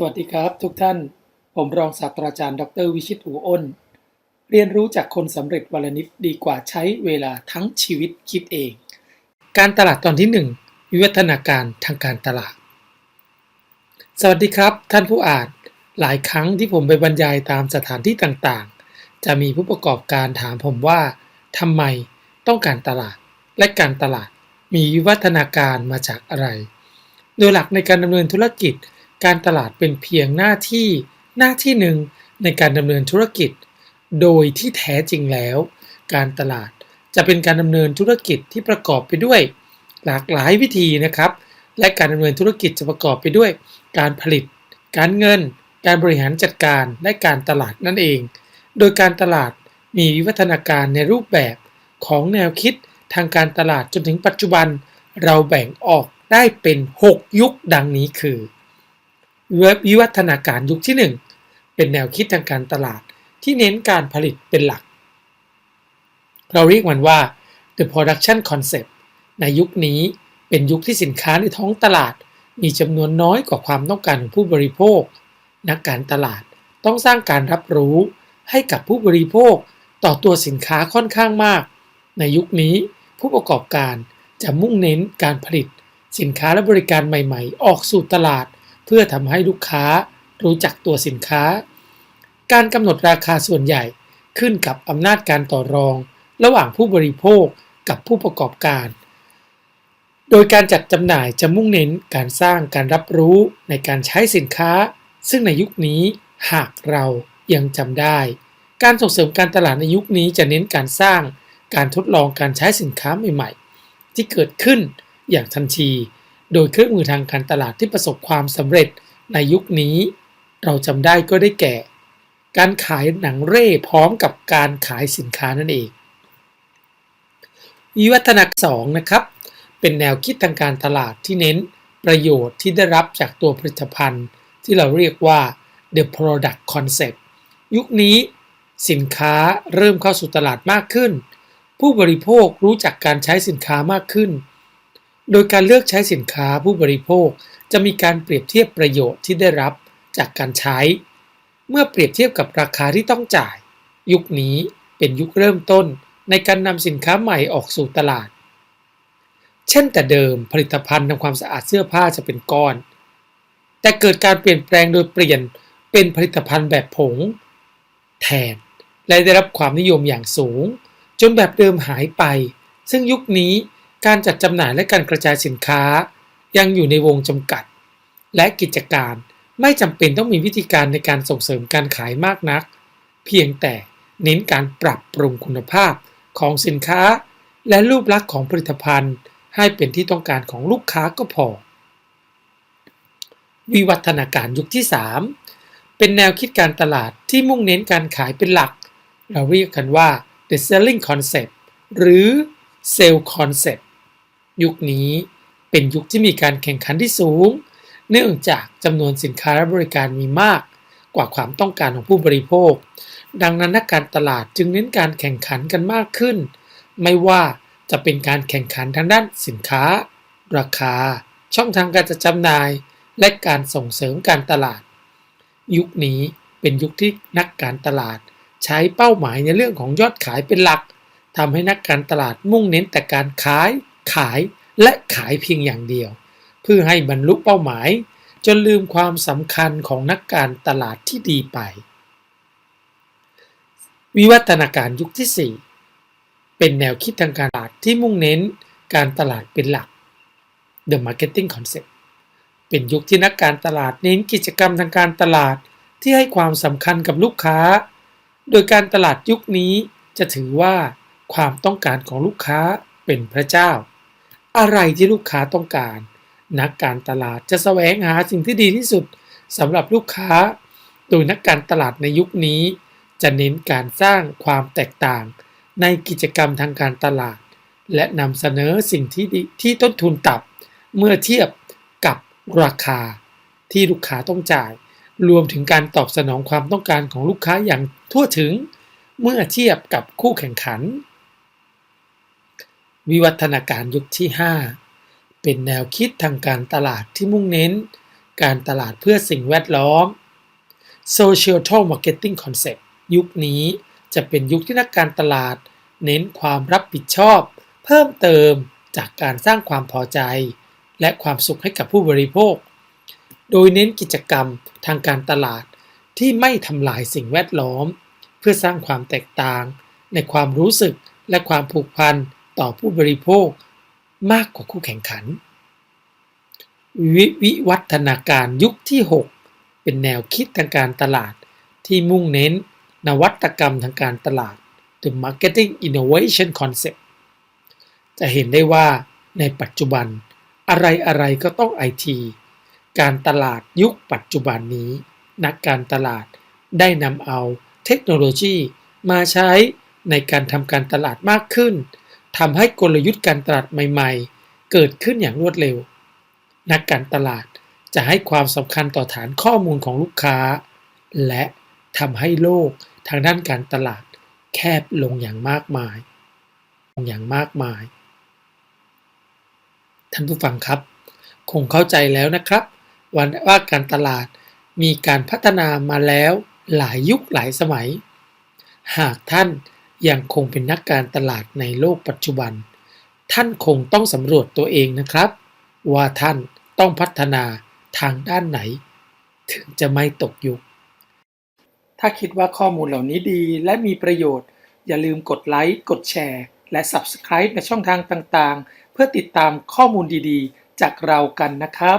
สวัสดีครับทุกท่าน ผมรองศาสตราจารย์ ดร วิชิตอูอ้น เรียนรู้จากคนสำเร็จวันลนิดดีกว่าใช้เวลาทั้งชีวิตคิดเอง การตลาดตอนที่ 1 วิวัฒนาการทางการตลาด สวัสดีครับ ท่านผู้อ่าน หลายครั้งที่ผมไปบรรยายตามสถานที่ต่างๆ จะมีผู้ประกอบการถามผมว่าทำไมต้องการตลาด และการตลาดมีวิวัฒนาการมาจากอะไร โดยหลักในการดำเนินธุรกิจ การตลาดเป็นเพียงหน้าที่หน้าที่หนึ่งในการดำเนินธุรกิจ โดยที่แท้จริงแล้ว การตลาดจะเป็นการดำเนินธุรกิจที่ประกอบไปด้วย หลากหลายวิธีนะครับ และการดำเนินธุรกิจจะประกอบไปด้วย การผลิต การเงิน การบริหารจัดการและการตลาดนั่นเอง โดยการตลาดมีวิวัฒนาการในรูปแบบของแนวคิดทางการตลาดจนถึงปัจจุบัน เราแบ่งออกได้เป็น 6 ยุคดังนี้คือ วิวัฒนาการยุคที่ 1 เป็นแนวคิดทางการตลาดที่เน้นการผลิตเป็นหลัก เราเรียกมันว่า the production concept ในยุคนี้เป็นยุคที่สินค้าในท้องตลาด มีจำนวนน้อยกว่าความต้องการของผู้บริโภค นักการตลาดต้องสร้างการรับรู้ให้กับผู้บริโภคต่อตัวสินค้าค่อนข้างมาก ในยุคนี้ผู้ประกอบการจะมุ่งเน้นการผลิต สินค้าและบริการใหม่ ๆ ออกสู่ตลาด เพื่อทำให้ลูกค้ารู้จักตัวสินค้า การกำหนดราคาส่วนใหญ่ขึ้นกับอำนาจการต่อรอง ระหว่างผู้บริโภคกับผู้ประกอบการ โดยการจัดจำหน่ายจะมุ่งเน้นการสร้างการรับรู้ในการใช้สินค้า ซึ่งในยุคนี้หากเรายังจำได้ การส่งเสริมการตลาดในยุคนี้จะเน้นการสร้างการทดลองการใช้สินค้าใหม่ ๆ ที่เกิดขึ้นอย่างทันที โดยเครื่องมือทางการตลาดที่ประสบความสำเร็จในยุคนี้ เราจำได้ก็ได้แก่ การขายหนังเร่พร้อมกับการขายสินค้านั่นเองวิวัฒนาการสองนะครับ เป็นแนวคิดทางการตลาดที่เน้นประโยชน์ที่ได้รับจากตัวผลิตภัณฑ์ ที่เราเรียกว่า the product concept ยุคนี้สินค้าเริ่มเข้าสู่ตลาดมากขึ้น ผู้บริโภครู้จักการใช้สินค้ามากขึ้น โดยการเลือกใช้สินค้าผู้บริโภค จะมีการเปรียบเทียบประโยชน์ที่ได้รับจากการใช้ เมื่อเปรียบเทียบกับราคาที่ต้องจ่าย ยุคนี้เป็นยุคเริ่มต้นในการนำสินค้าใหม่ออกสู่ตลาด เช่นแต่เดิมผลิตภัณฑ์ทำความสะอาดเสื้อผ้าจะเป็นก้อน แต่เกิดการเปลี่ยนแปลงโดยเปลี่ยนเป็นผลิตภัณฑ์แบบผง แทน และได้รับความนิยมอย่างสูง จนแบบเดิมหายไป ซึ่งยุคนี้ การจัดจำหน่ายและการกระจายสินค้า ยังอยู่ในวงจำกัด และกิจการไม่จำเป็นต้องมีวิธีการในการส่งเสริมการขายมากนัก เพียงแต่เน้นการปรับปรุงคุณภาพของสินค้า และรูปลักษณ์ของผลิตภัณฑ์ ให้เป็นที่ต้องการของลูกค้าก็พอ วิวัฒนาการยุคที่ 3 เป็นแนวคิดการตลาดที่มุ่งเน้นการขายเป็นหลัก เราเรียกกันว่า the selling concept หรือ sell concept ยุคนี้เป็นยุคที่มีการแข่งขันที่สูง เนื่องจากจำนวนสินค้าและบริการมีมากกว่าความต้องการของผู้บริโภค ดังนั้นนักการตลาดจึงเน้นการแข่งขันกันมากขึ้น ไม่ว่าจะเป็นการแข่งขันทางด้านสินค้า ราคา ช่องทางการจัดจำหน่าย และการส่งเสริมการตลาด ยุคนี้เป็นยุคที่นักการตลาดใช้เป้าหมายในเรื่องของยอดขายเป็นหลักทำให้นักการตลาดมุ่งเน้นแต่การขาย ขายและขายเพียงอย่างเดียว เพื่อให้บรรลุเป้าหมาย จนลืมความสำคัญของนักการตลาดที่ดีไป วิวัฒนาการยุคที่ 4 เป็นแนวคิดทางการตลาดที่มุ่งเน้นการตลาดเป็นหลัก The Marketing Concept เป็นยุคที่นักการตลาดเน้นกิจกรรมทางการตลาดที่ให้ความสำคัญกับลูกค้า โดยการตลาดยุคนี้จะถือว่าความต้องการของลูกค้าเป็นพระเจ้า อะไรที่ลูกค้าต้องการ นักการตลาดจะแสวงหาสิ่งที่ดีที่สุดสำหรับลูกค้า โดยนักการตลาดในยุคนี้ จะเน้นการสร้างความแตกต่าง ในกิจกรรมทางการตลาด และนำเสนอสิ่งที่ดีที่ต้นทุนต่ำเมื่อเทียบกับราคา ที่ลูกค้าต้องจ่าย รวมถึงการตอบสนองความต้องการของลูกค้าอย่างทั่วถึง เมื่อเทียบกับคู่แข่งขัน วิวัฒนาการยุคที่ 5 เป็นแนวคิดทางการตลาดที่มุ่งเน้น การตลาดเพื่อสิ่งแวดล้อม Societal Marketing Concept ยุคนี้จะเป็นยุคที่นักการตลาด เน้นความรับผิดชอบ เพิ่มเติมจากการสร้างความพอใจ และความสุขให้กับผู้บริโภค โดยเน้นกิจกรรมทางการตลาดที่ไม่ทำลายสิ่งแวดล้อม เพื่อสร้างความแตกต่าง ในความรู้สึกและความผูกพัน ต่อผู้บริโภคมากกว่าคู่แข่งขัน วิวิวัฒนาการยุคที่ 6 เป็นแนวคิดทางการตลาดที่มุ่งเน้นนวัตกรรมทางการตลาด The Marketing Innovation Concept จะเห็นได้ว่าในปัจจุบันอะไรอะไรก็ต้องไอที การตลาดยุคปัจจุบันนี้ นักการตลาดได้นำเอาเทคโนโลยีมาใช้ในการทำการตลาดมากขึ้น ทำให้กลยุทธ์การตลาดใหม่ๆ เกิดขึ้นอย่างรวดเร็ว นักการตลาดจะให้ความสำคัญต่อฐานข้อมูลของลูกค้า และทำให้โลกทางด้านการตลาดแคบลงอย่างมากมายลงอย่างมากมาย ท่านผู้ฟังครับ คงเข้าใจแล้วนะครับ วันว่าการตลาดมีการพัฒนามาแล้วหลายยุคหลายสมัย หากท่าน ยังคงเป็นนักการตลาดในโลกปัจจุบัน ท่านคงต้องสำรวจตัวเองนะครับ ว่าท่านต้องพัฒนาทางด้านไหน ถึงจะไม่ตกยุค ถ้าคิดว่าข้อมูลเหล่านี้ดีและมีประโยชน์ อย่าลืมกดไลค์กดแชร์ และ Subscribe ในช่องทางต่างๆ เพื่อติดตามข้อมูลดีๆ จากเรากันนะครับ